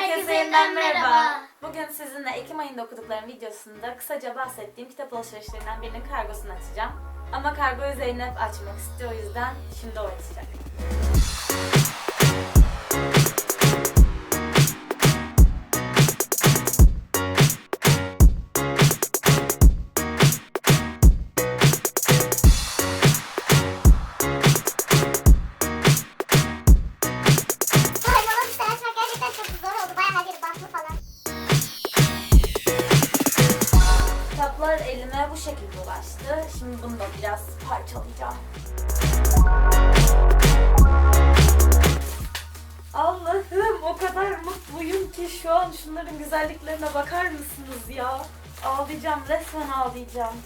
Herkese yeniden merhaba. Bugün sizinle Ekim ayında okuduklarım videosunda kısaca bahsettiğim kitap alışverişlerinden birinin kargosunu açacağım. Ama kargoyu Zeynep açmak istiyor o yüzden şimdi o açacak. Bu şekilde ulaştı. Şimdi bunu da biraz parçalayacağım. Allah'ım o kadar mutluyum ki şu an şunların güzelliklerine bakar mısınız ya? Ağlayacağım, resmen ağlayacağım.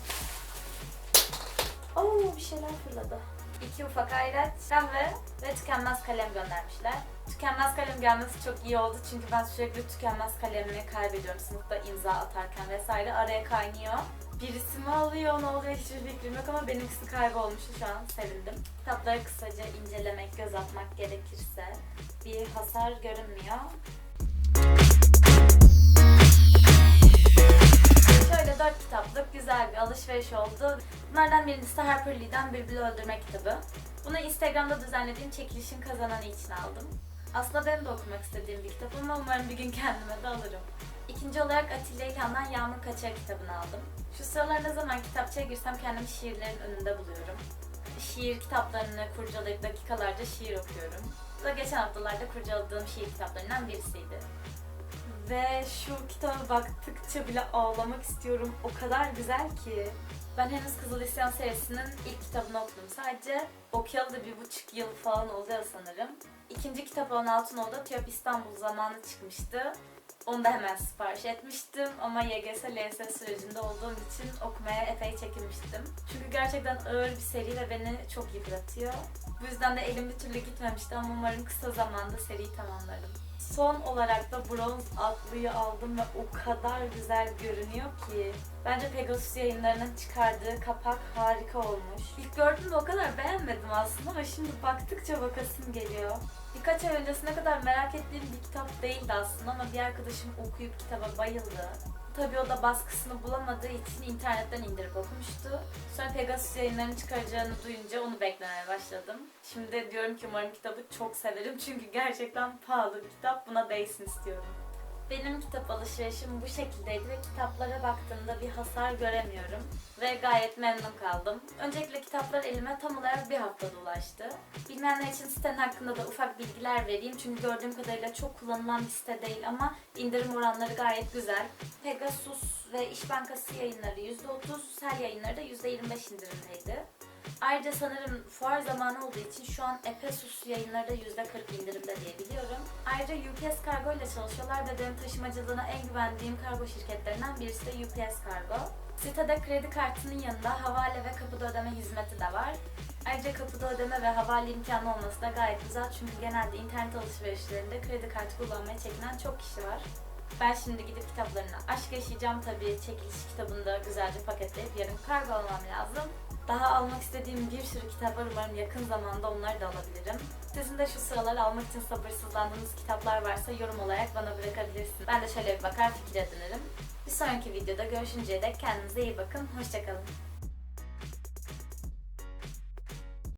Oo bir şeyler fırladı. İki ufak ayraç, kahve ve tükenmez kalem göndermişler. Tükenmez kalem gelmesi çok iyi oldu çünkü ben sürekli tükenmez kalemimi kaybediyorum sınıfta imza atarken vesaire araya kaynıyor. Birisi mi alıyor ne oluyor hiçbir fikrim yok ama benimkisi kaybolmuştu şu an sevindim. Kitapları kısaca incelemek, göz atmak gerekirse bir hasar görünmüyor. Şöyle dört kitaplık güzel bir alışveriş oldu. Bunlardan birincisi Harper Lee'den Bülbül Öldürme kitabı. Bunu Instagram'da düzenlediğim çekilişin kazananı için aldım. Aslında benim de okumak istediğim bir kitap ama umarım bir gün kendime de alırım. İkinci olarak Atilla İlhan'dan Yağmur Kaçar kitabını aldım. Şu sıralar ne zaman kitapçıya girsem kendimi şiirlerin önünde buluyorum. Şiir kitaplarını kurcalayıp dakikalarca şiir okuyorum. Bu da geçen haftalarda kurcaladığım şiir kitaplarından birisiydi. Ve şu kitaba baktıkça bile ağlamak istiyorum. O kadar güzel ki. Ben henüz Kızıl İsyan serisinin ilk kitabını okudum. Sadece okuyalı da bir buçuk yıl falan oluyor sanırım. İkinci kitap 16 Nol'da TÜYAP İstanbul zamanı çıkmıştı. Onu da hemen sipariş etmiştim ama YGS, LYS sürecinde olduğum için okumaya epey çekinmiştim. Çünkü gerçekten ağır bir seri ve beni çok yıpratıyor. Bu yüzden de elim bir türlü gitmemişti ama umarım kısa zamanda seriyi tamamlarım. Son olarak da bronz atlıyı aldım ve o kadar güzel görünüyor ki. Bence Pegasus yayınlarının çıkardığı kapak harika olmuş. İlk gördüğümde o kadar beğenmedim aslında ama şimdi baktıkça bakasım geliyor. Birkaç ay öncesine kadar merak ettiğim bir kitap değildi aslında ama bir arkadaşım okuyup kitaba bayıldı. Tabii o da baskısını bulamadığı için internetten indirip okumuştu. Sonra Pegasus yayınlarını çıkaracağını duyunca onu beklemeye başladım. Şimdi diyorum ki umarım kitabı çok severim çünkü gerçekten pahalı bir kitap. Buna değsin istiyorum. Benim kitap alışverişim bu şekildeydi ve kitaplara baktığımda bir hasar göremiyorum. Ve gayet memnun kaldım. Öncelikle kitaplar elime tam olarak bir haftada ulaştı. Bilmeyenler için sitenin hakkında da ufak bilgiler vereyim. Çünkü gördüğüm kadarıyla çok kullanılan bir site değil ama indirim oranları gayet güzel. Pegasus ve İş Bankası yayınları %30, Sel yayınları da %25 indirimdeydi. Ayrıca sanırım fuar zamanı olduğu için şu an Epesus yayınları da %40 indirimde diye biliyorum. Ayrıca UPS Kargo ile çalışıyorlar ve benim taşımacılığına en güvendiğim kargo şirketlerinden birisi de UPS Kargo. Sitede kredi kartının yanında havale ve kapıda ödeme hizmeti de var. Ayrıca kapıda ödeme ve havale imkanı olması da gayet güzel çünkü genelde internet alışverişlerinde kredi kartı kullanmaya çekinen çok kişi var. Ben şimdi gidip kitaplarına aşk yaşayacağım tabii çekiliş kitabını da güzelce paketleyip yarın kargo almam lazım. Daha almak istediğim bir sürü kitap var. Umarım yakın zamanda onları da alabilirim. Sizin de şu sıralar almak için sabırsızlandığınız kitaplar varsa yorum olarak bana bırakabilirsiniz. Ben de şöyle bir bakar fikir edinirim. Bir sonraki videoda görüşünceye dek kendinize iyi bakın. Hoşçakalın.